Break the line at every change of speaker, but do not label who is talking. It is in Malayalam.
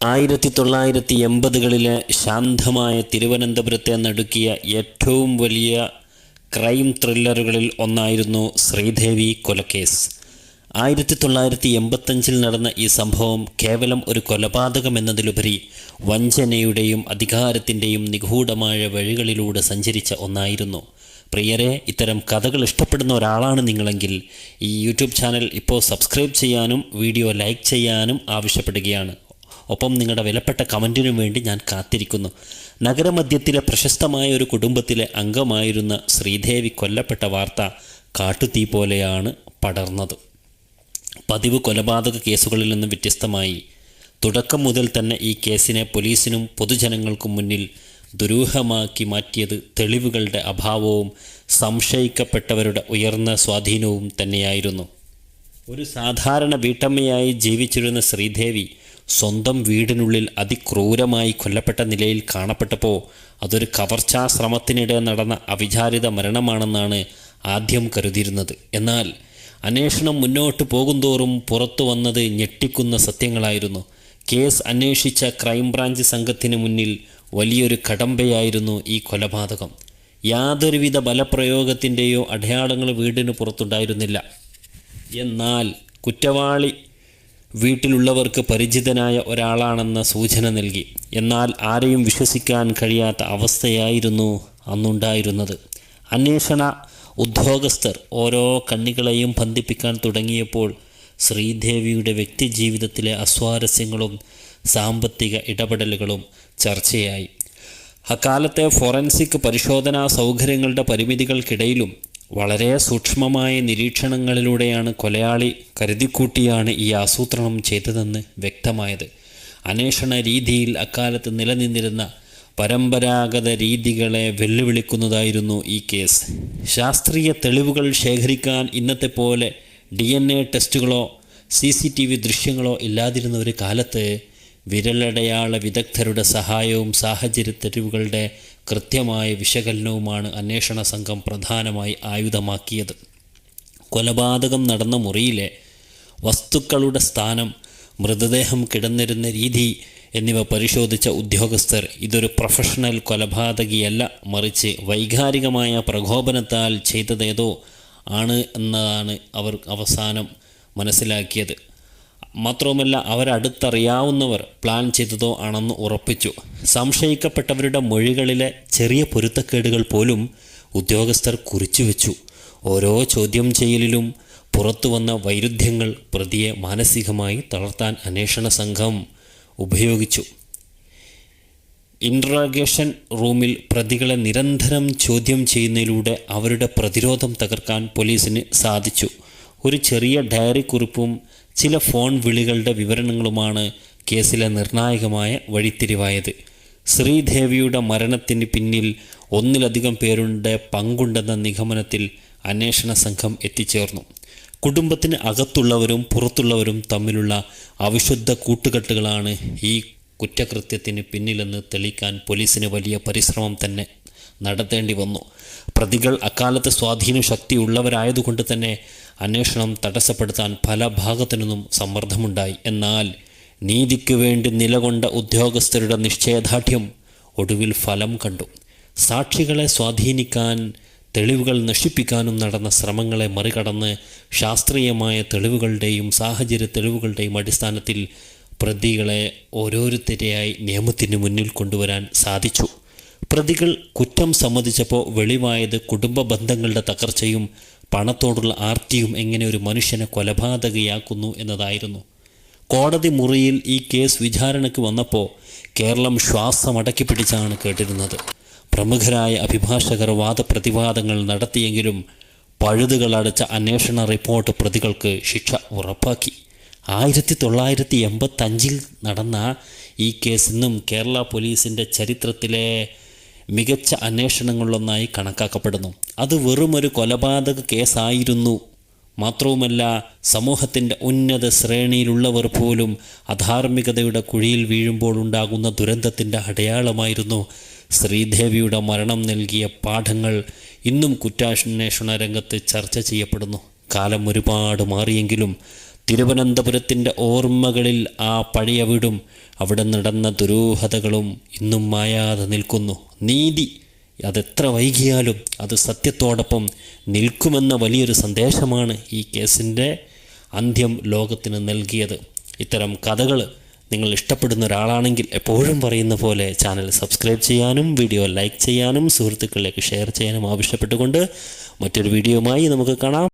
ആയിരത്തി തൊള്ളായിരത്തി എൺപതുകളിലെ ശാന്തമായ തിരുവനന്തപുരത്തെ നടുക്കിയ ഏറ്റവും വലിയ ക്രൈം ത്രില്ലറുകളിൽ ഒന്നായിരുന്നു ശ്രീദേവി കൊലക്കേസ്. ആയിരത്തി തൊള്ളായിരത്തി എൺപത്തഞ്ചിൽ നടന്ന ഈ സംഭവം കേവലം ഒരു കൊലപാതകം എന്നതിലുപരി വഞ്ചനയുടെയും അധികാരത്തിന്റെയും നിഗൂഢമായ വഴികളിലൂടെ സഞ്ചരിച്ച ഒന്നായിരുന്നു. പ്രിയരെ ഇത്തരം കഥകൾ ഇഷ്ടപ്പെടുന്ന ഒരാളാണ് നിങ്ങളെങ്കിൽ ഈ യൂട്യൂബ് ചാനൽ ഇപ്പോൾ സബ്സ്ക്രൈബ് ചെയ്യാനും വീഡിയോ ലൈക്ക് ചെയ്യാനും ആവശ്യപ്പെടുകയാണ്. ഒപ്പം നിങ്ങളുടെ വിലപ്പെട്ട കമന്റിനും വേണ്ടി ഞാൻ കാത്തിരിക്കുന്നു. നഗരമധ്യത്തിലെ പ്രശസ്തമായ ഒരു കുടുംബത്തിലെ അംഗമായിരുന്ന ശ്രീദേവി കൊല്ലപ്പെട്ട വാർത്ത കാട്ടുതീ പോലെയാണ് പടർന്നത്. പതിവ് കൊലപാതക കേസുകളിൽ നിന്ന് വ്യത്യസ്തമായി. തുടക്കം മുതൽ തന്നെ ഈ കേസിനെ പോലീസിനും പൊതുജനങ്ങൾക്കും മുന്നിൽ ദുരൂഹമാക്കി മാറ്റിയത് തെളിവുകളുടെ അഭാവവും സംശയിക്കപ്പെട്ടവരുടെ ഉയർന്ന സ്വാധീനവും തന്നെയായിരുന്നു. ഒരു സാധാരണ വീട്ടമ്മയായി ജീവിച്ചിരുന്ന ശ്രീദേവി സ്വന്തം വീടിനുള്ളിൽ അതിക്രൂരമായി കൊല്ലപ്പെട്ട നിലയിൽ കാണപ്പെട്ടപ്പോൾ അതൊരു കവർച്ചാ ശ്രമത്തിനിടെ നടന്ന അവിചാരിത മരണമാണെന്നാണ് ആദ്യം കരുതിയിരുന്നത്. എന്നാൽ അന്വേഷണം മുന്നോട്ട് പോകുന്തോറും പുറത്തു വന്നത് ഞെട്ടിക്കുന്ന സത്യങ്ങളായിരുന്നു. കേസ് അന്വേഷിച്ച ക്രൈംബ്രാഞ്ച് സംഘത്തിന് മുന്നിൽ വലിയൊരു കടമ്പയായിരുന്നു ഈ കൊലപാതകം. യാതൊരുവിധ ബലപ്രയോഗത്തിന്റെയോ അടയാളങ്ങൾ വീടിന് പുറത്തുണ്ടായിരുന്നില്ല. എന്നാൽ കുറ്റവാളി വീട്ടിലുള്ളവർക്ക് പരിചിതനായ ഒരാളാണെന്ന സൂചന നൽകി. എന്നാൽ ആരെയും വിശ്വസിക്കാൻ കഴിയാത്ത അവസ്ഥയായിരുന്നു അന്നുണ്ടായിരുന്നത്. അന്വേഷണ ഉദ്യോഗസ്ഥർ ഓരോ കണ്ണികളെയും ബന്ധിപ്പിക്കാൻ തുടങ്ങിയപ്പോൾ ശ്രീദേവിയുടെ വ്യക്തിജീവിതത്തിലെ അസ്വാരസ്യങ്ങളും സാമ്പത്തിക ഇടപെടലുകളും ചർച്ചയായി. അക്കാലത്തെ ഫോറൻസിക് പരിശോധനാ സൗകര്യങ്ങളുടെ പരിമിതികൾക്കിടയിലും വളരെ സൂക്ഷ്മമായ നിരീക്ഷണങ്ങളിലൂടെയാണ് കൊലയാളി കരുതിക്കൂട്ടിയാണ് ഈ ആസൂത്രണം ചെയ്തതെന്ന് വ്യക്തമായത്. അന്വേഷണ രീതിയിൽ അക്കാലത്ത് നിലനിന്നിരുന്ന പരമ്പരാഗത രീതികളെ വെല്ലുവിളിക്കുന്നതായിരുന്നു ഈ കേസ്. ശാസ്ത്രീയ തെളിവുകൾ ശേഖരിക്കാൻ ഇന്നത്തെ പോലെ ഡി എൻ എ ടെസ്റ്റുകളോ സി സി ടി വി ദൃശ്യങ്ങളോ ഇല്ലാതിരുന്ന ഒരു കാലത്ത് വിരലടയാള വിദഗ്ധരുടെ സഹായവും സാഹചര്യ തെളിവുകളുടെ കൃത്യമായ വിശകലനവുമാണ് അന്വേഷണ സംഘം പ്രധാനമായി ആയുധമാക്കിയത്. കൊലപാതകം നടന്ന മുറിയിലെ വസ്തുക്കളുടെ സ്ഥാനം മൃതദേഹം കിടന്നിരുന്ന രീതി എന്നിവ പരിശോധിച്ച ഉദ്യോഗസ്ഥർ ഇതൊരു പ്രൊഫഷണൽ കൊലപാതകിയല്ല മറിച്ച് വൈകാരികമായ പ്രകോപനത്താൽ ചെയ്തതേതോ ആണ് എന്നതാണ് അവർ അവസാനം മനസ്സിലാക്കിയത്. മാത്രവുമല്ല അവരടുത്തറിയാവുന്നവർ പ്ലാൻ ചെയ്തതോ ആണെന്ന് ഉറപ്പിച്ചു. സംശയിക്കപ്പെട്ടവരുടെ മൊഴികളിലെ ചെറിയ പൊരുത്തക്കേടുകൾ പോലും ഉദ്യോഗസ്ഥർ കുറിച്ചുവെച്ചു. ഓരോ ചോദ്യം ചെയ്യലിലും പുറത്തു വന്ന വൈരുദ്ധ്യങ്ങൾ പ്രതിയെ മാനസികമായി തളർത്താൻ അന്വേഷണ സംഘം ഉപയോഗിച്ചു. ഇൻട്രാഗേഷൻ റൂമിൽ പ്രതികളെ നിരന്തരം ചോദ്യം ചെയ്യുന്നതിലൂടെ അവരുടെ പ്രതിരോധം തകർക്കാൻ പോലീസിന് സാധിച്ചു. ഒരു ചെറിയ ഡയറി കുറിപ്പും ചില ഫോൺ വിളികളുടെ വിവരണങ്ങളുമാണ് കേസിലെ നിർണായകമായ വഴിത്തിരിവായത്. ശ്രീദേവിയുടെ മരണത്തിന് പിന്നിൽ ഒന്നിലധികം പേരുടെ പങ്കുണ്ടെന്ന നിഗമനത്തിൽ അന്വേഷണ സംഘം എത്തിച്ചേർന്നു. കുടുംബത്തിന് അകത്തുള്ളവരും പുറത്തുള്ളവരും തമ്മിലുള്ള അവിശുദ്ധ കൂട്ടുകെട്ടുകളാണ് ഈ കുറ്റകൃത്യത്തിന് പിന്നിലെന്ന് തെളിയിക്കാൻ പോലീസിന് വലിയ പരിശ്രമം തന്നെ നടത്തേണ്ടി വന്നു. പ്രതികൾ അക്കാലത്ത് സ്വാധീന ശക്തിയുള്ളവരായതുകൊണ്ട് തന്നെ അന്വേഷണം തടസ്സപ്പെടുത്താൻ പല ഭാഗത്തു നിന്നും സമ്മർദ്ദമുണ്ടായി. എന്നാൽ നീതിക്ക് വേണ്ടി നിലകൊണ്ട ഉദ്യോഗസ്ഥരുടെ നിശ്ചയദാർഢ്യം ഒടുവിൽ ഫലം കണ്ടു. സാക്ഷികളെ സ്വാധീനിക്കാൻ തെളിവുകൾ നശിപ്പിക്കാനും നടന്ന ശ്രമങ്ങളെ മറികടന്ന് ശാസ്ത്രീയമായ തെളിവുകളുടെയും സാഹചര്യ തെളിവുകളുടെയും അടിസ്ഥാനത്തിൽ പ്രതികളെ ഓരോരുത്തരെയായി നിയമത്തിന് മുന്നിൽ കൊണ്ടുവരാൻ സാധിച്ചു. പ്രതികൾ കുറ്റം സമ്മതിച്ചപ്പോൾ വെളിവായത് കുടുംബ ബന്ധങ്ങളുടെ തകർച്ചയും പണത്തോടുള്ള ആർത്തിയും എങ്ങനെ ഒരു മനുഷ്യനെ കൊലപാതകയാക്കുന്നു എന്നതായിരുന്നു. കോടതി മുറിയിൽ ഈ കേസ് വിചാരണയ്ക്ക് വന്നപ്പോൾ കേരളം ശ്വാസമടക്കി പിടിച്ചാണ് കേട്ടിരുന്നത്. പ്രമുഖരായ അഭിഭാഷകർ വാദപ്രതിവാദങ്ങൾ നടത്തിയെങ്കിലും പഴുതുകളടച്ച അന്വേഷണ റിപ്പോർട്ട് പ്രതികൾക്ക് ശിക്ഷ ഉറപ്പാക്കി. ആയിരത്തി തൊള്ളായിരത്തി എൺപത്തഞ്ചിൽ നടന്ന ഈ കേസ് ഇന്നും കേരള പോലീസിന്റെ ചരിത്രത്തിലെ മികച്ച അന്വേഷണങ്ങളിലൊന്നായി കണക്കാക്കപ്പെടുന്നു. അത് വെറുമൊരു കൊലപാതക കേസായിരുന്നു. മാത്രവുമല്ല സമൂഹത്തിന്റെ ഉന്നത ശ്രേണിയിലുള്ളവർ പോലും അധാർമികതയുടെ കുഴിയിൽ വീഴുമ്പോൾ ഉണ്ടാകുന്ന ദുരന്തത്തിന്റെ അടയാളമായിരുന്നു. ശ്രീദേവിയുടെ മരണം നൽകിയ പാഠങ്ങൾ ഇന്നും കുറ്റാന്വേഷണ രംഗത്ത് ചർച്ച ചെയ്യപ്പെടുന്നു. കാലം ഒരുപാട് മാറിയെങ്കിലും തിരുവനന്തപുരത്തിന്റെ ഓർമ്മകളിൽ ആ പഴയ വീടും അവിടെ നടന്ന ദുരൂഹതകളും ഇന്നും മായാതെ നിൽക്കുന്നു. നീതി അതെത്ര വൈകിയാലും അത് സത്യത്തോടൊപ്പം നിൽക്കുമെന്ന വലിയൊരു സന്ദേശമാണ് ഈ കേസിന്റെ അന്ത്യം ലോകത്തിന് നൽകിയത്. ഇത്തരം കഥകൾ നിങ്ങൾ ഇഷ്ടപ്പെടുന്ന ഒരാളാണെങ്കിൽ എപ്പോഴും പറയുന്ന പോലെ ചാനൽ സബ്സ്ക്രൈബ് ചെയ്യാനും വീഡിയോ ലൈക്ക് ചെയ്യാനും സുഹൃത്തുക്കളിലേക്ക് ഷെയർ ചെയ്യാനും ആവശ്യപ്പെട്ടുകൊണ്ട് മറ്റൊരു വീഡിയോയുമായി നമുക്ക് കാണാം.